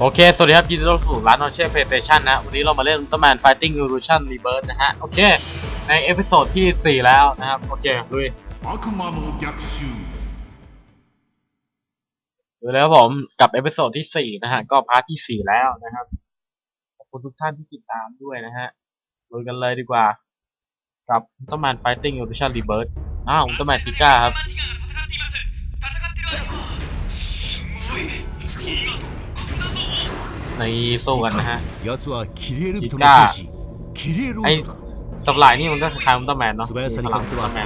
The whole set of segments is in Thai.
โอเค สวัสดีครับยินดีต้อนรับสู่ร้านนอเช่เพย์สเตชันนะ วันนี้เรามาเล่น Ultraman Fighting Evolution Rebirth นะฮะ โอเค ในเอพิโซดที่ 4 แล้วนะครับ โอเคลุย 悪魔の逆襲 ดูเลยครับผมกับเอพิโซดที่ 4 นะฮะ ก็พาร์ทที่ 4 แล้วนะครับ ขอบคุณทุกท่านที่ติดตามด้วยนะฮะลุยกันเลยดีกว่า กับ Ultraman Fighting Evolution Rebirth อ้าว Ultraman Tiga ครับ ในสู้กันนะฮะจิก้าไอสับหลานี่มันก็คล้ายอุลตร้าแมนเนาะพลังอุลตร้าแมน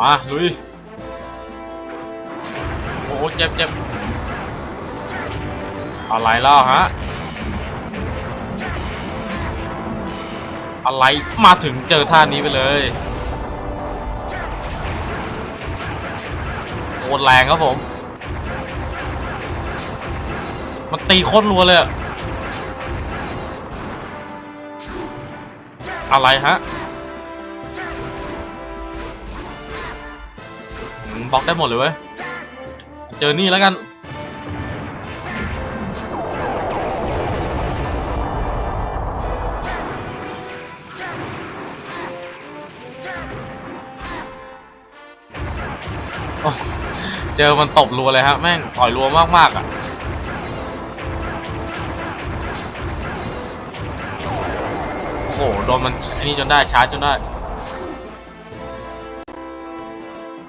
มาลุยโอ้โหเจ็บเจ็บอะไรเล่าฮะอะไรมาถึงเจอท่านี้ไปเลย คตรแรงครับผม มันตีโคตรรัวเลยอะอะไรฮะบล็อกได้หมดเลยเว้ย เจอนี่แล้วกันโอ้ เจอมันตบรัวเลยฮะแม่งต่อยรัวมากๆอะโอ้โหโดนมันอ้นี่จนได้ชาร์จจนได้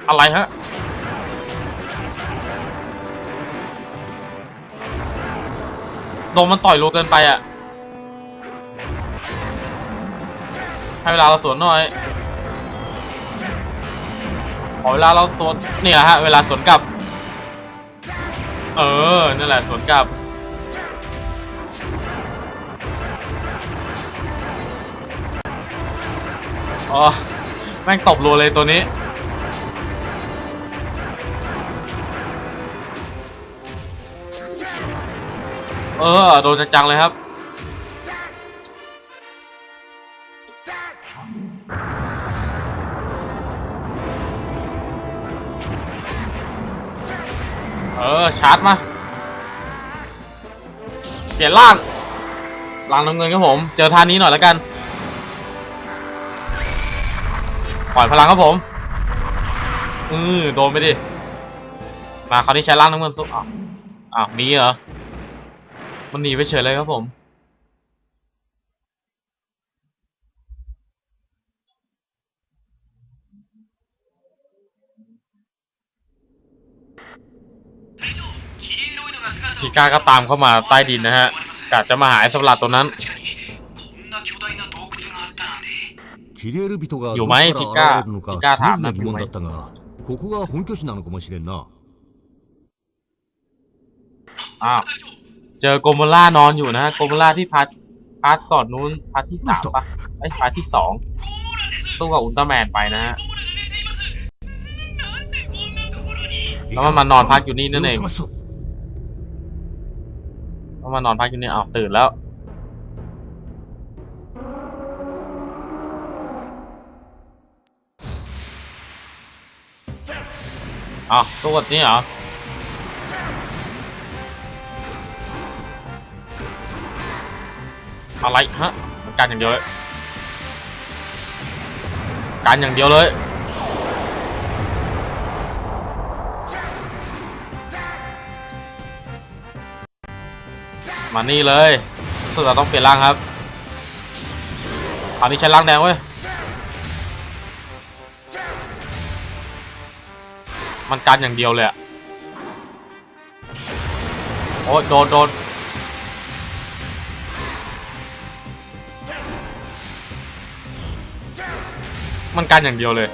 อะไรฮะโดนมันต่อยรัวเกินไปอะให้เวลาเราสวนหน่อย ขอเวลาเราสวนเนี่ยฮะเวลาสวนกลับ เออนั่นแหละสวนกลับอ๋อแม่งตบรัวเลยตัวนี้เออโดนจังๆเลยครับ ออชาร์จมา เปลี่ยนร่างร่างน้ำเงินครับผม เจอทานนี้หน่อยแล้วกัน ปล่อยพลังครับผม อือโดนไปดิ มาคราวนี้ใช้ร่างน้ำเงินสู้อ้าวอ้าวมีเหรอ มันหนีไปเฉยเลยครับผม ทีก้าก็ตามเข้ามาใต้ดินนะฮะกะจะมาหาไอ้สัตว์ประหลาดตัวนั้น キリエル人がよどこから前ティカ現れるのかティカ常々ถามนะ 疑問だったがここが本拠地なのかもしれんな อ้าว เจอโกโมล่านอนอยู่นะฮะโกโมล่าที่พาร์ทพาร์ทก่อนนู้นพาร์ทที่สามปะไอ้ยพาร์ทที่สองสู้กับอุลตร้าแมนไปนะฮะ แล้วมันมานอนพักอยู่นี่นั่นเอง ามานอนพักอยู่นี่อ้าตื่นแล้ว อ้าวสวัสดีเหรออะไรฮะการอย่างเดียวเลยการอย่างเดียวเลย มานี่เลยสึกเราต้องเปลี่ยนร่างครับคราวนี้ใช้ร่างแดงเว้ย มันการอย่างเดียวเลยอะโอ้ยโดนโดนมันการอย่างเดียวเลย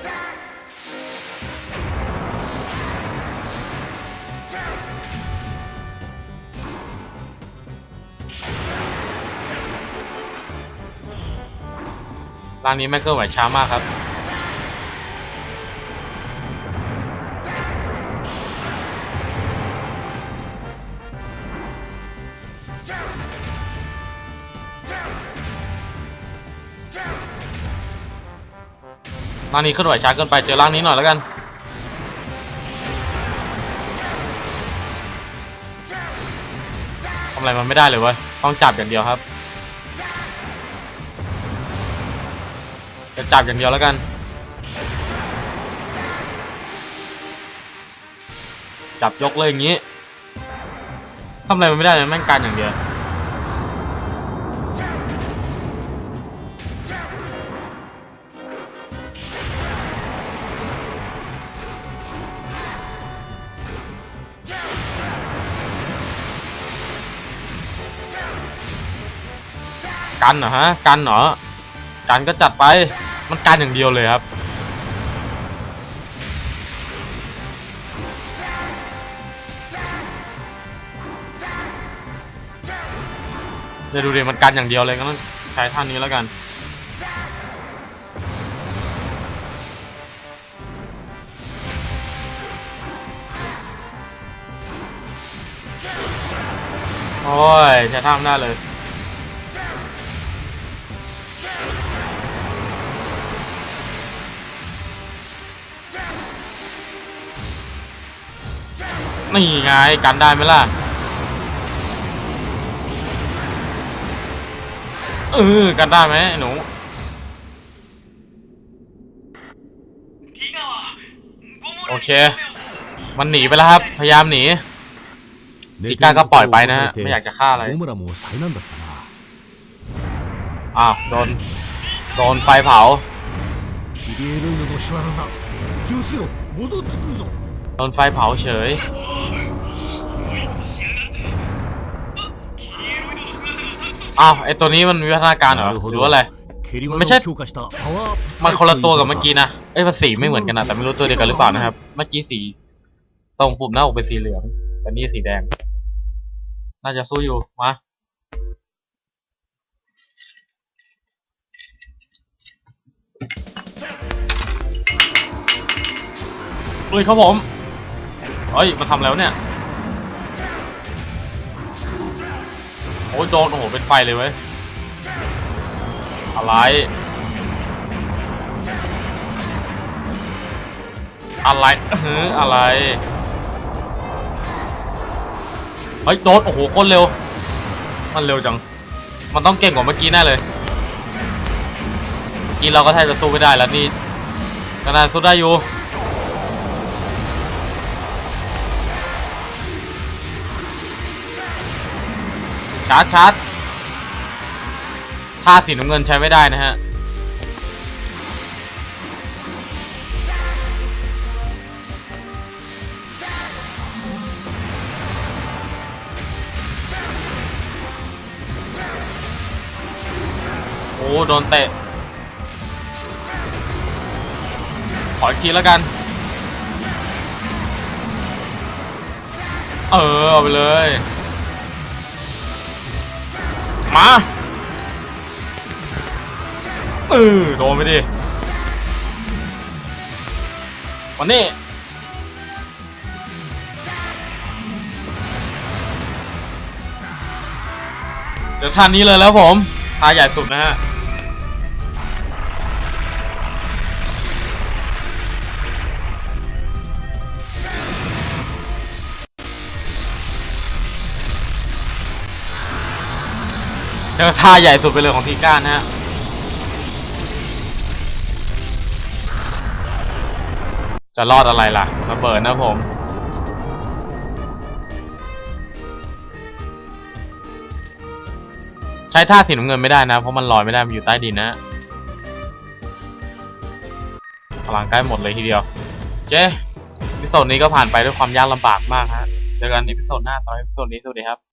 ร่างนี้ไม่เคลื่อนไหวช้ามากครับ ร่างนี้เคลื่อนไหวช้าเกินไปเจอร่างนี้หน่อยแล้วกันทำอะไรมันไม่ได้เลยวะต้องจับอย่างเดียวครับ จะจับอย่างเดียวแล้วกัน จับยกเลยอย่างนี้ทำอะไรมันไม่ได้เลยแม่งการอย่างเดียวกันเหรอฮะ กันเหรอ กันก็จัดไป มันกันอย่างเดียวเลยครับ เดี๋ยวดูดิมันกันอย่างเดียวเลยก็ต้องใช้ท่านี้แล้วกันโอ้ยใช้ท่าไม่ได้เลย นี่ไงกันได้ไหมล่ะ เออ กันได้ไหมหนูโอเค มันหนีไปแล้วครับ พยายามหนีทีก้าก็ปล่อยไปนะะไม่อยากจะฆ่าอะไร อ้าว โดน โดนไฟเผาโดนไฟเผาเฉย อ้าวไอตัวนี้มันวิวัฒนาการเหรอหรือว่าอะไรไม่ใช่มันคนละตัวกับเมื่อกี้นะเอ้ยมันสีไม่เหมือนกันนะแต่ไม่รู้ตัวเดียวกันหรือเปล่านะครับ เมื่อกี้สีตรงปุ่มหน้าอกเป็นสีเหลืองแต่นี่สีแดง น่าจะสู้อยู่มาลุยครับผมเฮ้ยมาทำแล้วเนี่ย อ้ยโดนโอ้โหเป็นไฟเลยเว้ยอะไร อะไรเอออะไรเฮ้ยโดนโอ้โหคนเร็ว มันเร็วจัง มันต้องเก่งกว่าเมื่อกี้แน่เลยเมื่อกี้เราก็แทบจะสู้ไม่ได้แล้วนี่ขนาดสู้ได้อยู่ ชาร์จชาร์จท่าสีน้ำเงินใช้ไม่ได้นะฮะ โอ้ โดนเตะ ขออีกทีแล้วกัน เออ เอาไปเลย มาเออโดนไปดิวันนี้เดี๋ยวท่านนี้เลยแล้วผมท่าใหญ่สุดนะฮะ เจอท่าใหญ่สุดไปเลยของทีก้านะฮะจะรอดอะไรล่ะระเบิดนะผมใช้ท่าสีน้ำเงินไม่ได้นะ เพราะมันลอยไม่ได้ มันอยู่ใต้ดินนะฮะพลังใกล้หมดเลยทีเดียว เจ๊พิโซดนี้ก็ผ่านไปด้วยความยากลำบากมากฮะ เจอกันในพิโซดหน้าตอนพิโซดนี้สวัสดีครับ